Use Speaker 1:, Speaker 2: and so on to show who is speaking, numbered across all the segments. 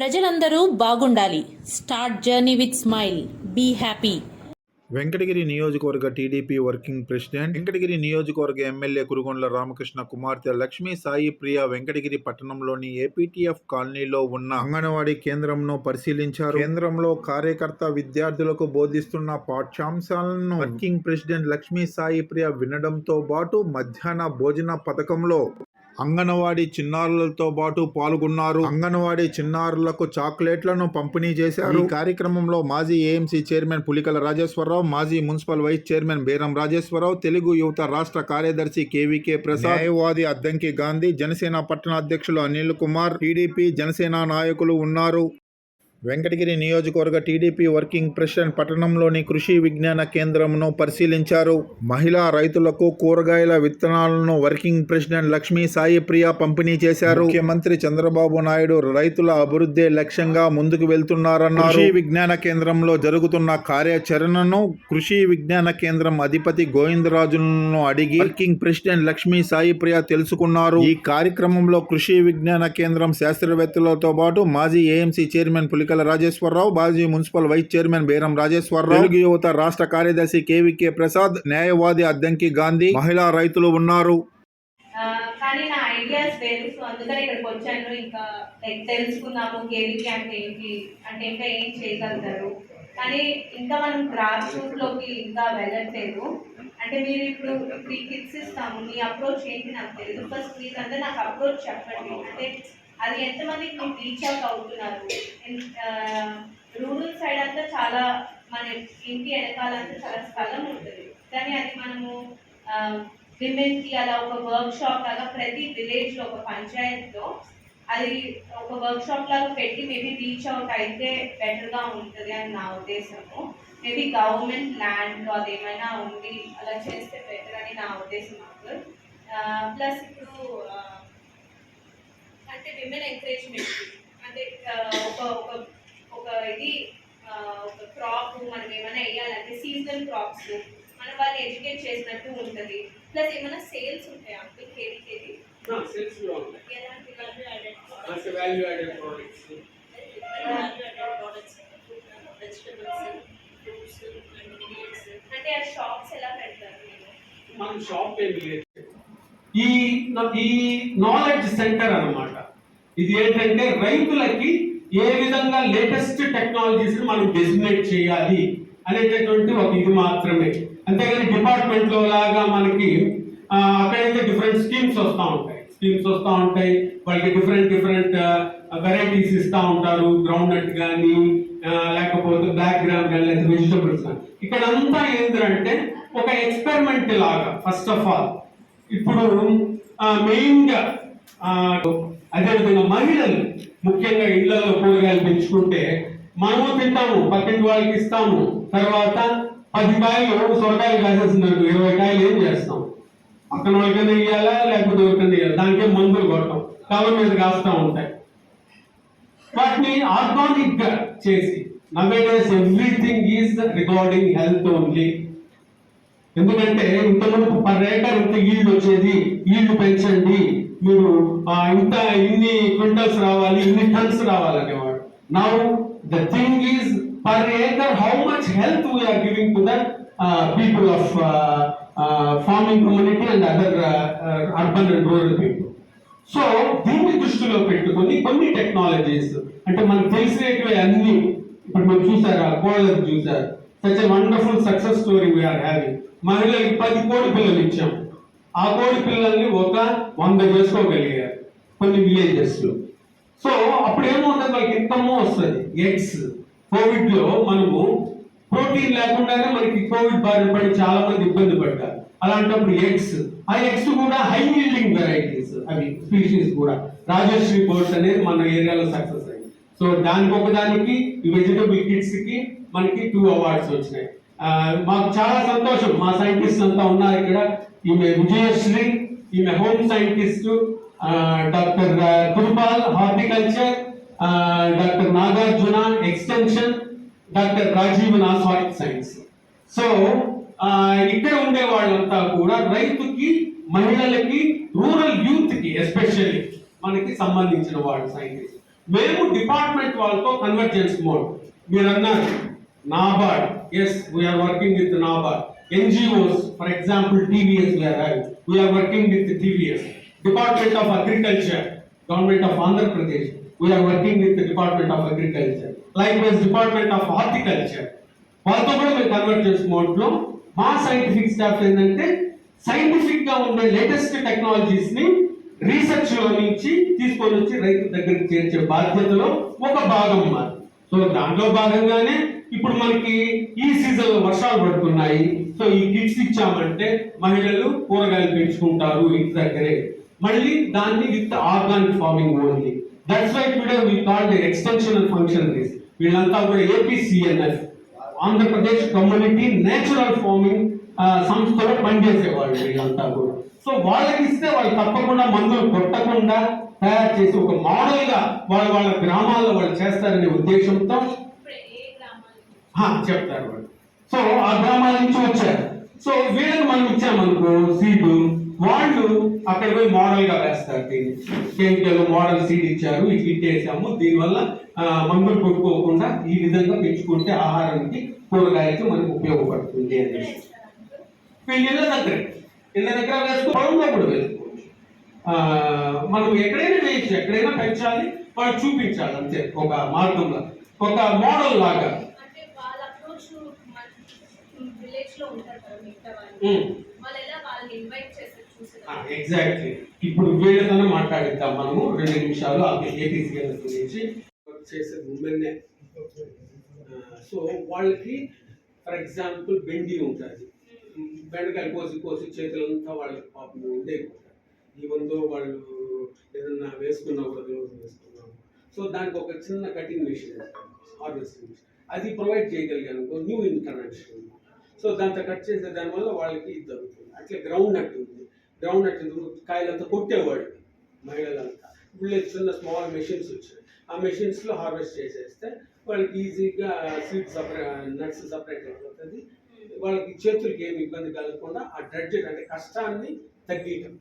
Speaker 1: ప్రజలందరూ బాగుండాలి. Start journey with smile. Be happy.
Speaker 2: Venkatagiri నియోజకవర్గ టీడీపీ వర్కింగ్ ప్రెసిడెంట్ వెంకటగిరి నియోజకవర్గ ఎమ్మెల్యే కురుగొండ్ల రామకృష్ణ కుమార్తె లక్ష్మీ సాయి ప్రియ వెంకటగిరి పట్టణంలోని ఏపీటీఎఫ్ కాలనీలో ఉన్న అంగన్వాడీ కేంద్రంను పరిశీలించారు. కేంద్రంలో కార్యకర్త విద్యార్థులకు బోధిస్తున్న పాఠ్యాంశాలను వర్కింగ్ ప్రెసిడెంట్ లక్ష్మీ సాయి ప్రియ వినడంతో పాటు మధ్యాహ్న భోజన పథకంలో అంగన్వాడీ చిన్నారులతో పాటు పాల్గొన్నారు. అంగన్వాడీ చిన్నారులకు చాక్లెట్లను పంపిణీ చేశారు. ఈ కార్యక్రమంలో మాజీ ఏఎంసీ చైర్మన్ పులికల రాజేశ్వరరావు మాజీ municipal vice chairman Beram Rajeshwararao Telugu యువత రాష్ట్ర కార్యదర్శి కేవీకే ప్రసాద్ న్యాయవాది అద్దంకి గాంధీ జనసేన పట్టణ అధ్యక్షులు అనిల్ కుమార్ టీడీపీ జనసేన నాయకులు ఉన్నారు. వెంకటగిరి నియోజకవర్గ టీడీపీ వర్కింగ్ ప్రెసిడెంట్ పట్టణంలోని కృషి విజ్ఞాన కేంద్రంను పరిశీలించారు. మహిళా రైతులకు కూరగాయల విత్తనాలను వర్కింగ్ ప్రెసిడెంట్ లక్ష్మీ సాయి ప్రియ పంపిణీ చేశారు. ముఖ్యమంత్రి చంద్రబాబు నాయుడు రైతుల అభివృద్ధి లక్ష్యంగా ముందుకు వెళ్తున్నారన్నారు. కృషి విజ్ఞాన కేంద్రంలో జరుగుతున్న కార్యాచరణను కృషి విజ్ఞాన కేంద్రం అధిపతి గోవిందరాజులను అడిగి వర్కింగ్ ప్రెసిడెంట్ లక్ష్మీ సాయి ప్రియ తెలుసుకున్నారు. ఈ కార్యక్రమంలో కృషి విజ్ఞాన కేంద్రం శాస్త్రవేత్తలతో పాటు మాజీ ఏఎంసీ చైర్మన్ పులికల రాజేశ్వరరావు మాజీ municipal vice chairman Beram Rajeshwararao Telugu యువత రాష్ట్ర కార్యదర్శి కేవీకే ప్రసాద్ న్యాయవాది అద్దంకి గాంధీ మహిళా రైతులు ఉన్నారు.
Speaker 3: ఆ, కానీ నా ఐడియాస్ వేరు. సో అందుకని ఇక్కడికి వచ్చాను. ఇంకా లైక్ తెలుసుకుందాము కేవీకి అంటే ఏంటి? అంటే ఇంకా ఏం చేయగలుగుతారు? కానీ ఇంకా మనం గ్రాస్ రూట్లోకి ఇంకా వెళ్ళట్లేదు. అంటే మీరు ఇప్పుడు ఇప్పుడు ఈ కిట్స్ ఇస్తాము. మీ అప్రోచ్ ఏంటి నాకు తెలియదు ఫస్ట్ అంటే నాకు అప్రోచ్ చెప్పండి. అంటే అది ఎంతమందికి మీరు రీచ్ అవుట్ అవుతున్నారు? రూరల్ సైడ్ అంతా చాలా మన ఇంటి వెనకాలంతా చాలా స్థలం ఉంటుంది. కానీ అది మనము విమెన్కి అలా ఒక వర్క్ షాప్ లాగా ప్రతి విలేజ్లో ఒక పంచాయత్లో అది ఒక వర్క్ షాప్ లాగా పెట్టి మేబీ రీచ్ అవుట్ అయితే బెటర్గా ఉంటుంది అని నా ఉద్దేశము. మేబీ గవర్నమెంట్ ల్యాండ్ అది అదేమైనా ఉండి అలా చేస్తే బెటర్ అని నా ఉద్దేశం ప్లస్ ఇప్పుడు అంటే విమెన్ ఎంకరేజ్మెంట్ అంటే ఒక ఒక ఒక ఇది ఒక క్రాప్ మనం ఏమైనా వేయాలంటే సీజనల్ క్రాప్స్ మనం వాళ్ళని ఎడ్యుకేట్ చేసినట్టు ఉంటుంది. ప్లస్ ఏమైనా సేల్స్ ఉంటాయా అంకుల్? KG KG?
Speaker 4: అంటే వాల్యూ యాడెడ్ ప్రోడక్ట్స్
Speaker 3: ఆ షాప్స్ ఎలా పెడతారు
Speaker 4: మనం షాప్ ఏమి లేదు. ఈ ఈ నాలెడ్జ్ సెంటర్ అన్నమాట. ఇది ఏంటంటే రైతులకి ఏ విధంగా లేటెస్ట్ టెక్నాలజీస్ మనం డెసిగ్నేట్ చేయాలి అనేటటువంటి ఒక ఇది మాత్రమే. అంతేగాని డిపార్ట్మెంట్లో లాగా మనకి అక్కడైతే డిఫరెంట్ స్కీమ్స్ వస్తూ ఉంటాయి. స్కీమ్స్ వస్తూ ఉంటాయి. వాళ్ళకి డిఫరెంట్ డిఫరెంట్ వెరైటీస్ ఇస్తూ ఉంటారు. గ్రౌండ్ నట్ కానీ లేకపోతే బ్లాక్ గ్రామ్ కానీ లేదా వెజిటబుల్స్ కానీ ఇక్కడ అంతా ఏంటంటే ఒక ఎక్స్పెరిమెంట్ లాగా ఫస్ట్ ఆఫ్ ఆల్ ఇప్పుడు మెయిన్గా అదేవిధంగా మహిళలు ముఖ్యంగా ఇళ్ళలో కూరగాయలు పెంచుకుంటే మనము తింటాము పక్కింటి వాళ్ళకి ఇస్తాము. తర్వాత పది కాయలు సొరకాయలు కాసేస్తున్నారు ఇరవై కాయలు ఏం చేస్తాం? పక్కన వాళ్ళకన్నా ఇవ్వాలా లేకపోతే ఎవరికన్నా ఇవ్వాలి దానికే మందులు కొట్టడం కళ్ళ మీద కాస్తా ఉంటాయి. వాటిని ఆర్గానిక్గా చేసి nowadays everything is recording health only ఎందుకంటే ఇంతకుముందు పర్ ఏకర్ ఇంత ఈల్డ్ వచ్చేది ఈల్డ్ పెంచండి. మీరు ఆ, ఇంత ఇన్ని క్వింటల్స్ రావాలి ఇన్ని tons రావాలనేవాడు. Now the thing is per acre how much health we are giving to the people of farming community and other urban and rural people so దీన్ని దృష్టిలో పెట్టుకొని కొన్ని టెక్నాలజీస్ అంటే మనకు తెలిసినటువంటి అన్ని. ఇప్పుడు మీరు చూసారా కోళ్ళది చూసారు. Such wonderful success story we are having మహిళలకు పది కోడి పిల్లలు ఇచ్చాం. ఆ కోడి పిల్లల్ని ఒక వంద చేసుకోగలిగారు. కొన్ని విలేజెస్లో సో అప్పుడు ఏమవుతుంది వాళ్ళకి ఇన్కమ్ వస్తుంది. ఎగ్స్ కోవిడ్లో మనము ప్రోటీన్ లేకుండానే మనకి కోవిడ్ బారిన పడి చాలా మంది ఇబ్బంది పడ్డారు. అలాంటప్పుడు ఎగ్స్. ఆ ఎగ్స్ కూడా హై యీల్డింగ్ వెరైటీస్ అవి స్పీషీస్ కూడా. రాజశ్రీ బోర్డ్స్ అనేది మన ఏరియాలో సక్సెస్ అయ్యింది సో దానికి ఒకదానికి ఈ వెజిటబుల్ కిట్స్కి మనకి టూ అవార్డ్స్ వచ్చినాయి. మాకు చాలా సంతోషం. మా సైంటిస్ట్ అంతా ఉన్నారు ఇక్కడ. ఈమె విజయశ్రీ ఈమె home scientist doctor Kurupal horticulture doctor Nagarjuna extension doctor Rajeev నాస్వాయిక్ science. So ఇక్కడ ఉండే వాళ్ళంతా కూడా రైతుకి మహిళలకి రూరల్ యూత్కి ఎస్పెషల్లీ మనకి సంబంధించిన వాళ్ళు సైంటిస్ట్. మేము డిపార్ట్మెంట్ వాళ్ళతో కన్వర్జెన్స్ మోడ్ మీరు అన్నారు NABARD yes we are working with NABARD NGOs for example TVS we are working with TVS department of agriculture government of Andhra Pradesh we are working with department of agriculture like department of horticulture వాళ్ళతో కూడా మేము convergence మోడ్లో మా scientific staff ఏంటంటే సైంటిఫిక్గా ఉండే latest టెక్నాలజీస్ని రీసెర్చ్లో నుంచి తీసుకొని వచ్చి రైతు దగ్గరికి చేర్చే బాధ్యతలో ఒక భాగం మాది. సో దాంట్లో భాగంగానే ఇప్పుడు మనకి ఈ సీజన్లో వర్షాలు పడుతున్నాయి. సో ఈ కిట్స్ ఇచ్చామంటే మహిళలు కూరగాయలు పెంచుకుంటారు ఇంటి దగ్గరే. మళ్ళీ దాన్ని with organic farming only. That's why today we called extension and this వీళ్ళంతా కూడా APCNF Andhra Pradesh community natural farming సంస్థలో పనిచేసేవాళ్ళు వీళ్ళంతా కూడా. సో వాళ్ళకి ఇస్తే వాళ్ళు తప్పకుండా మందులు కొట్టకుండా తయారు చేసి ఒక మోడల్గా వాళ్ళ వాళ్ళ గ్రామాల్లో వాళ్ళు చేస్తారనే ఉద్దేశంతో
Speaker 3: ఇప్పుడు ఏ గ్రామాలు
Speaker 4: ఆ, చెప్తారు వాళ్ళు. సో ఆ గ్రామాల నుంచి వచ్చారు. సో వీళ్ళకి మనం ఇచ్చామనుకో సీటు వాళ్ళు అక్కడ పోయి మోడల్గా వేస్తారు దీన్ని కేమికల్ మోడల్ సీడ్ ఇచ్చారు ఇది ఇట్టేసాము దీనివల్ల మందులు కొట్టుకోకుండా ఈ విధంగా పెంచుకుంటే ఆహారానికి కూరగాయలకి మనకు ఉపయోగపడుతుంది అనేసి వీళ్ళు ఇళ్ళ దగ్గర. ఇళ్ళ దగ్గర వేసుకో పొలంలో కూడా వేసుకోవచ్చు. మనం ఎక్కడైనా వేయచ్చు. ఎక్కడైనా పెంచాలి వాళ్ళు చూపించాలి అంతే. ఒక మార్గంలో. ఒక మోడల్ లాగా.
Speaker 3: లో ఉంటారు కదా మిగతా వాళ్ళు.
Speaker 4: ఉమ్.
Speaker 3: వాళ్ళు ఎలా వాళ్ళని ఇన్వైట్ చేసి చూసేదాన్ని
Speaker 4: ఎగ్జాక్ట్లీ ఇప్పుడు వీళ్ళతోనే మాట్లాడిద్దాం మనము రెండు నిమిషాలు ఏపీసీ గురించి చేసే ఉమెన్నే సో వాళ్ళకి ఫర్ ఎగ్జాంపుల్ బెండి ఉంటుంది. బెండకాయ కోసి కోసి చేతులంతా వాళ్ళకి పాపం ఉండేది ఈవెందో వాళ్ళు ఏదన్నా వేసుకున్నా కూడా గ్లౌజ్ వేసుకున్నాము. సో దానికి ఒక చిన్న కటింగ్ మిషన్ హార్వెస్టింగ్ మిషన్ అది ప్రొవైడ్ చేయగలిగాను న్యూ ఇంటర్వెన్షన్ సో దాంతో కట్ చేసే దానివల్ల వాళ్ళకి ఇది జరుగుతుంది. అట్లే గ్రౌండ్ నట్ ఉంది. గ్రౌండ్ నట్ కాయలంతా కొట్టేవాళ్ళు మహిళలంతా. ఇప్పుడు చిన్న స్మాల్ మెషిన్స్ వచ్చాయి. ఆ మెషిన్స్లో హార్వెస్ట్ చేసేస్తే వాళ్ళకి ఈజీగా సీడ్ సపరేట్ నట్స్ సపరేట్ అయిపోతుంది. వాళ్ళకి చేతులకి ఏమి ఇబ్బంది కలగకుండా ఆ డ్రెడ్జ్ అంటే కష్టాన్ని తగ్గించడం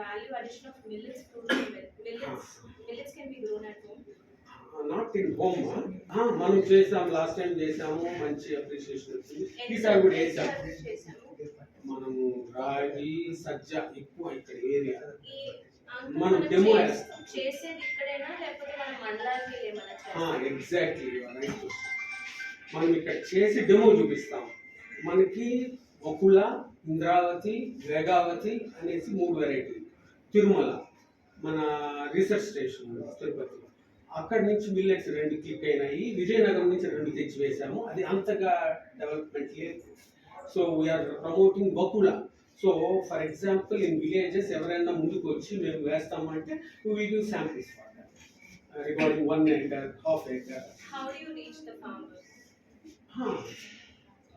Speaker 3: value addition of millets to millets millets can be grown at home.
Speaker 4: Not in home మనం చేసాం లాస్ట్ టైం చేసాము మంచి అప్రిషియేషన్ వచ్చింది. ఈసారి కూడా వేసాం మనము రాగి సజ్జ ఎక్కువ ఇక్కడ ఏరియా. మనం
Speaker 3: చే-
Speaker 4: వేస్తాం. ఎగ్జాక్ట్లీ రైట్ మనం ఇక్కడ చేసి డెమో చూపిస్తాం. మనకి బకుళ ఇంద్రావతి వేగావతి అనేసి మూడు వెరైటీలు తిరుమల మన రీసెర్చ్ స్టేషన్ ఉంది తిరుపతిలో. అక్కడి నుంచి మిల్లెట్స్ రెండు క్లిక్ అయినాయి. విజయనగరం నుంచి రెండు తెచ్చి వేసాము అది అంతగా డెవలప్మెంట్ లేదు. So we are promoting Bakula so for example in villages ఎవరైనా ముందుకు వచ్చి మేము వేస్తామంటే we give
Speaker 3: samples for regarding one acre half
Speaker 4: acre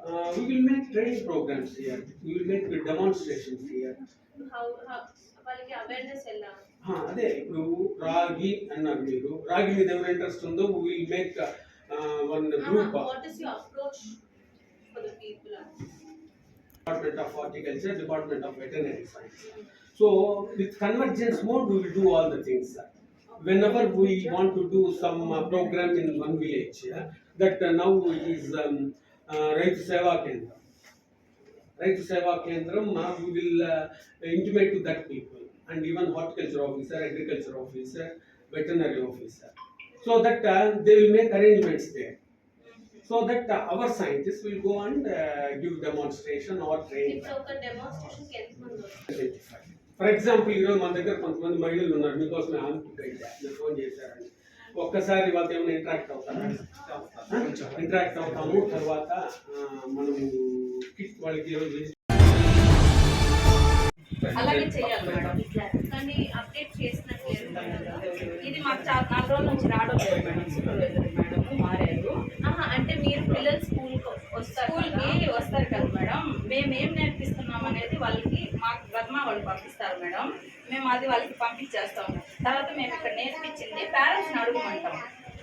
Speaker 4: Uh, we will make training programs here. We will make the demonstrations here.
Speaker 3: how how వాళ్ళకి awareness ఎలా
Speaker 4: Huh, అదే ఇప్పుడు రాగి అన్నారు మీరు రాగి మీద ఎవరు ఇంట్రెస్ట్ ఉందో will make one group
Speaker 3: what is your approach for the people
Speaker 4: department of horticulture department of veterinary science so with convergence mode we will do all the things sir. whenever we want to do some uh, program in one village yeah, that uh, now it is um, uh, రైతు సేవా కేంద్రం రైతు సేవా కేంద్రం uh, uh, horticulture officer agriculture officer veterinary officer so that uh, they will make arrangements there so that uh, our scientists will go and uh, give demonstration or training
Speaker 3: ఇప్పుడు ఒక demonstration మంది వస్తారు
Speaker 4: for example ఈరోజు మన దగ్గర కొంతమంది మహిళలు ఉన్నారు మీకోసం మీరు ఫోన్ చేశారని ఒక్కసారి వాళ్ళతో ఏమైనా ఇంటరాక్ట్ అవుతారా? ఇంటరాక్ట్ అవుతాము. తర్వాత కిట్ వాళ్ళకి ఈరోజు
Speaker 5: అలాగే చేయాలి మేడం.
Speaker 3: కానీ అప్డేట్
Speaker 5: ఇది మాకు చాలా నాలుగు రోజుల నుంచి రావడం లేదు మేడం. సూపర్వైజర్ మేడం మారారు.
Speaker 3: అంటే మీరు పిల్లలు స్కూల్ వస్తారు
Speaker 5: స్కూల్కి? వస్తారు కదా మేడం. మేము ఏం నేర్పిస్తున్నాం అనేది వాళ్ళకి మాకు బద్మా వాళ్ళు పంపిస్తారు మేడం. మేము అది వాళ్ళకి పంపించేస్తాము. తర్వాత మేము ఇక్కడ నేర్పించింది పేరెంట్స్ని అడుగుమంటాం.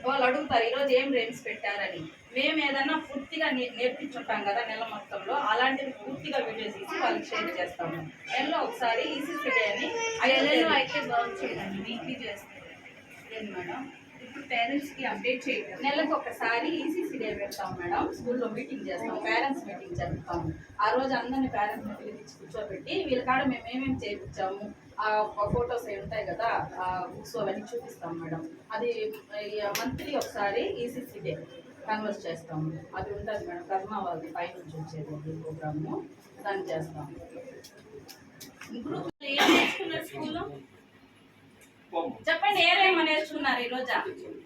Speaker 5: వాళ్ళు అడుగుతారు ఈరోజు ఏం రేమ్స్ పెట్టారని. మేము ఏదన్నా పూర్తిగా నేర్పించుంటాం కదా నెల మొత్తంలో. అలాంటివి పూర్తిగా వీడియోస్ తీసి వాళ్ళకి షేర్ చేస్తాము. నెలలో ఒకసారి ఈసీసీ డే అని
Speaker 3: అయితే చేయడానికి వీక్లీ చేస్తారు.
Speaker 5: ఏంది మేడం.
Speaker 3: ఇప్పుడు పేరెంట్స్కి అప్డేట్ చేయడం
Speaker 5: నెలకు ఒకసారి ఈసీసీ డే పెడతాం మేడం. స్కూల్లో మీటింగ్ చేస్తాం. పేరెంట్స్ మీటింగ్ జరుపుతాం. ఆ రోజు అందరిని పేరెంట్స్ మీటింగ్ ఇచ్చి కూర్చోబెట్టి వీళ్ళ కాడ మేము ఏమేమి చేయించాము ఆ ఫొటోస్ అవి ఉంటాయి కదా ఆ బుక్స్ అవన్నీ చూపిస్తాం మేడం. అది మంత్లీ ఒకసారి ఈసీసీ డే కన్వర్స్ చేస్తాము అది ఉంటుంది మేడం. కర్మ వాళ్ళది పైనుంచి వచ్చేది ప్రోగ్రాము దాన్ని చేస్తాం.
Speaker 3: ఇప్పుడు ఏం నేర్చుకున్నారు స్కూల్లో
Speaker 5: చెప్పండి నేర్చుకున్నారు ఈ రోజా?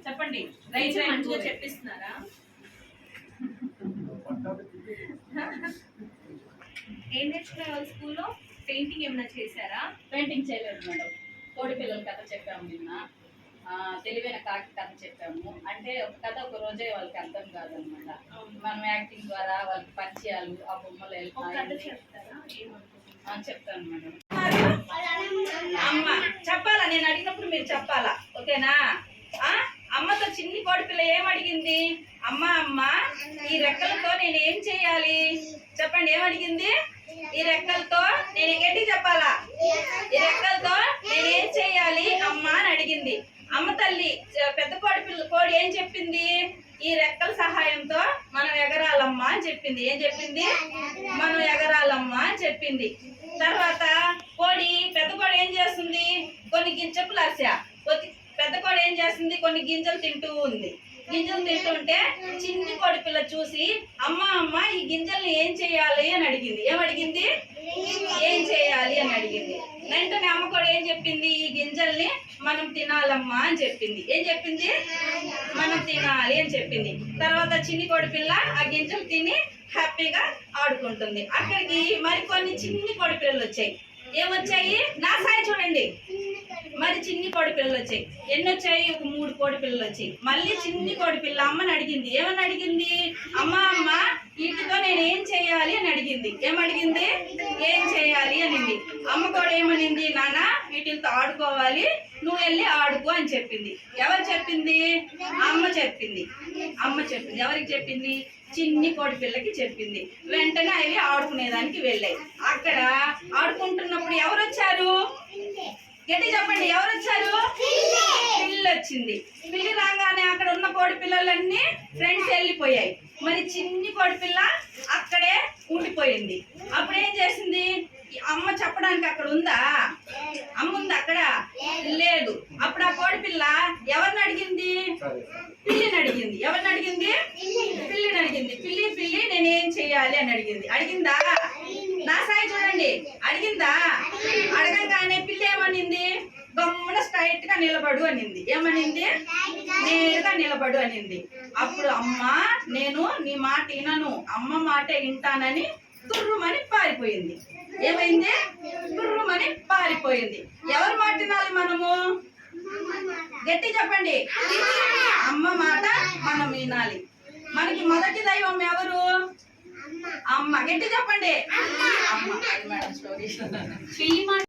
Speaker 5: చెప్పండి. రైట్
Speaker 3: మంచిగా చెప్పిస్తున్నారా? ఏం నేర్చుకున్నారు స్కూల్లో? పెయింటింగ్ ఏమైనా చేశారా?
Speaker 5: పెయింటింగ్ చేయలేదు మేడం. కోడి పిల్లల కథ చెప్పాము నిన్న. తెలివైన కాకి కథ చెప్పాము. అంటే ఒక కథ ఒక రోజే వాళ్ళకి అర్థం కాదనమాట. మనం యాక్టింగ్ ద్వారా వాళ్ళకి పరిచయాలు ఆ బొమ్మలు చెప్తాను మేడం. చెప్పాలా? నేను అడిగినప్పుడు మీరు చెప్పాలా? ఓకేనా? ఆ? అమ్మతో చిన్ని కోడిపిల్ల ఏమడిగింది ఏం అడిగింది? అమ్మ అమ్మ ఈ రెక్కలతో నేను ఏం చేయాలి? చెప్పండి ఏం అడిగింది? ఈ రెక్కలతో నేను గట్టి చెప్పాలా? ఈ రెక్కలతో నేను ఏం చేయాలి? అమ్మ అని అడిగింది. అమ్మ తల్లి పెద్ద కోడి పిల్ల కోడి ఏం చెప్పింది? ఈ రెక్కల సహాయంతో మనం ఎగరాలమ్మా అని చెప్పింది. ఏం చెప్పింది? మనం ఎగరాలమ్మా అని చెప్పింది. తర్వాత కోడి పెద్ద కోడి ఏం చేస్తుంది? కొన్ని గింజలు కొద్ది పెద్ద కోడి ఏం చేస్తుంది? కొన్ని గింజలు తింటూ ఉంది. గింజలు తింటుంటే చిన్ని కోడి పిల్ల చూసి అమ్మ అమ్మ ఈ గింజల్ని ఏం చేయాలి? అని అడిగింది. ఏం అడిగింది? ఏం చేయాలి? అని అడిగింది. వెంటనే అమ్మ కూడా ఏం చెప్పింది? ఈ గింజల్ని మనం తినాలమ్మా అని చెప్పింది. ఏం చెప్పింది? మనం తినాలి అని చెప్పింది. తర్వాత చిన్ని కోడి పిల్ల ఆ గింజలు తిని హ్యాపీగా ఆడుకుంటుంది. అక్కడికి మరికొన్ని చిన్ని కోడి పిల్లలు వచ్చాయి. ఏమొచ్చాయి నా సాయి చూడండి. మరి చిన్ని కోడి పిల్లలు వచ్చాయి. ఎన్ని వచ్చాయి? ఒక మూడు కోడి పిల్లలు వచ్చాయి. మళ్ళీ చిన్ని కోడి పిల్ల అమ్మని అడిగింది. ఏమని అడిగింది? అమ్మ అమ్మ వీటితో నేను ఏం చేయాలి అని అడిగింది. ఏమడిగింది? ఏం చేయాలి అనింది. అమ్మ కూడా ఏమనింది? నాన్న వీటితో ఆడుకోవాలి. నువ్వు వెళ్ళి ఆడుకో అని చెప్పింది. ఎవరు చెప్పింది? అమ్మ చెప్పింది. అమ్మ చెప్పింది. ఎవరికి చెప్పింది? చిన్ని కోడి పిల్లకి చెప్పింది. వెంటనే అవి ఆడుకునేదానికి వెళ్ళాయి. అక్కడ ఆడుకుంటున్నప్పుడు ఎవరు వచ్చారు? గట్టి చెప్పండి? ఎవరు వచ్చారు పిల్లి. వచ్చింది పిల్లి రాగానే అక్కడ ఉన్న కోడి పిల్లలన్నీ ఫ్రెండ్స్ వెళ్ళిపోయాయి. మరి చిన్ని కోడి పిల్ల అక్కడే ఉండిపోయింది. అప్పుడు ఏం చేసింది అమ్మ చెప్పడానికి అక్కడ ఉందా? అమ్మ ఉంది అక్కడ? లేదు. అప్పుడు ఆ కోడి పిల్ల ఎవరిని అడిగింది? పిల్లిని అడిగింది. ఎవరిని అడిగింది? పిల్లిని. అడిగింది. పిల్లి పిల్లి నేను ఏం చెయ్యాలి అని అడిగింది. అడిగిందా? నా సాయి చూడండి. అడిగిందా? అడగంగానే పిల్లి ఏమనింది? గమ్మున స్ట్రైట్గా నిలబడు అనింది. ఏమనింది? నేరుగా నిలబడు అనింది. అప్పుడు అమ్మ నేను నీ మాట వినను. అమ్మ మాట వింటానని తుర్రుమని పారిపోయింది. ఏమైంది? తుర్రుమని పారిపోయింది. ఎవరి మాట వినాలి మనము? గట్టి చెప్పండి. అమ్మ మాట మనం వినాలి. మనకి మొదటి దైవం ఎవరు? అమ్మ గట్టి చెప్పండి అమ్మ స్టోరీ